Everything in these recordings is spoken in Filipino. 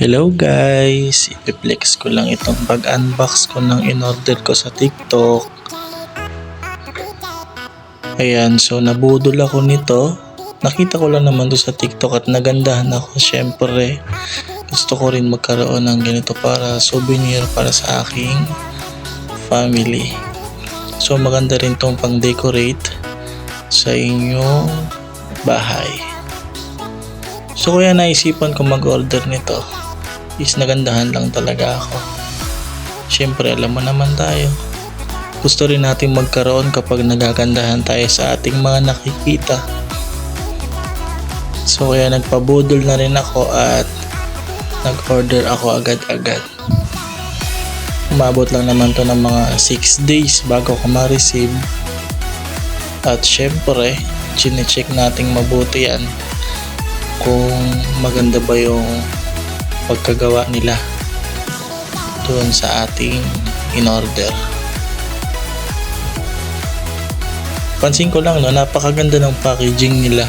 Hello guys! Ipiplex ko lang itong pag-unbox ko ng in-order ko sa TikTok. Ayan, so nabudol ako nito. Nakita ko lang naman to sa TikTok at nagandahan ako. Siyempre, gusto ko rin magkaroon ng ganito para souvenir para sa aking family. So maganda rin tong pang-decorate sa inyong bahay. So kaya naisipan ko mag-order nito is nagandahan lang talaga ako. Siyempre alam mo naman tayo. Gusto rin natin magkaroon kapag nagagandahan tayo sa ating mga nakikita. So kaya nagpabudol na rin ako at nag-order ako agad-agad. Umabot lang naman to ng mga 6 days bago ko ma-receive. At syempre, chinecheck nating mabuti yan kung maganda ba yung pagkagawa nila doon sa ating in-order. Pansin ko lang no, napakaganda ng packaging nila.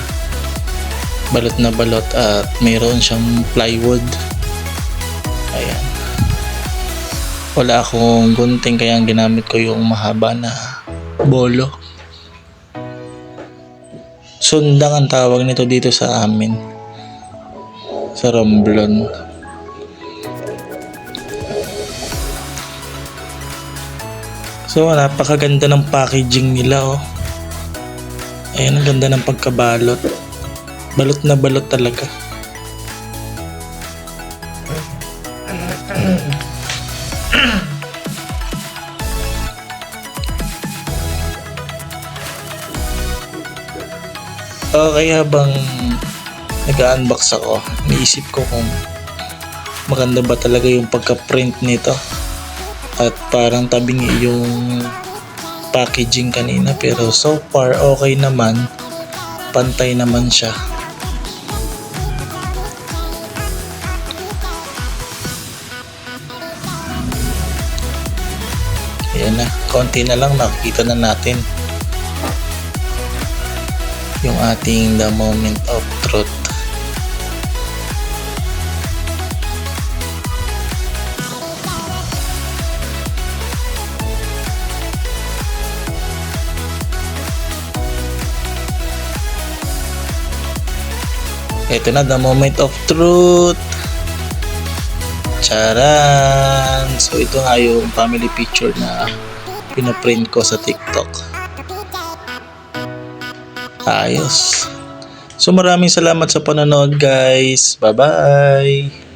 Balot na balot at mayroon siyang plywood. Ayan. Wala akong gunting kaya ang ginamit ko yung mahaba na bolo. Sundang ang tawag nito dito sa amin. Sa Romblon. So, napakaganda ng packaging nila, oh. Ayan, ang ganda ng pagkabalot. Balot na balot talaga. Okay, habang nag-unbox ako, naisip ko kung maganda ba talaga yung pagka-print nito. At parang tabing yung packaging kanina pero so far okay naman. Pantay naman siya. Ayan na, konti na lang nakikita na natin yung ating the moment of truth. Ito na, the moment of truth. Charan! So, ito nga yung family picture na pinaprint ko sa TikTok. Ayos. So, maraming salamat sa panonood, guys. Bye-bye!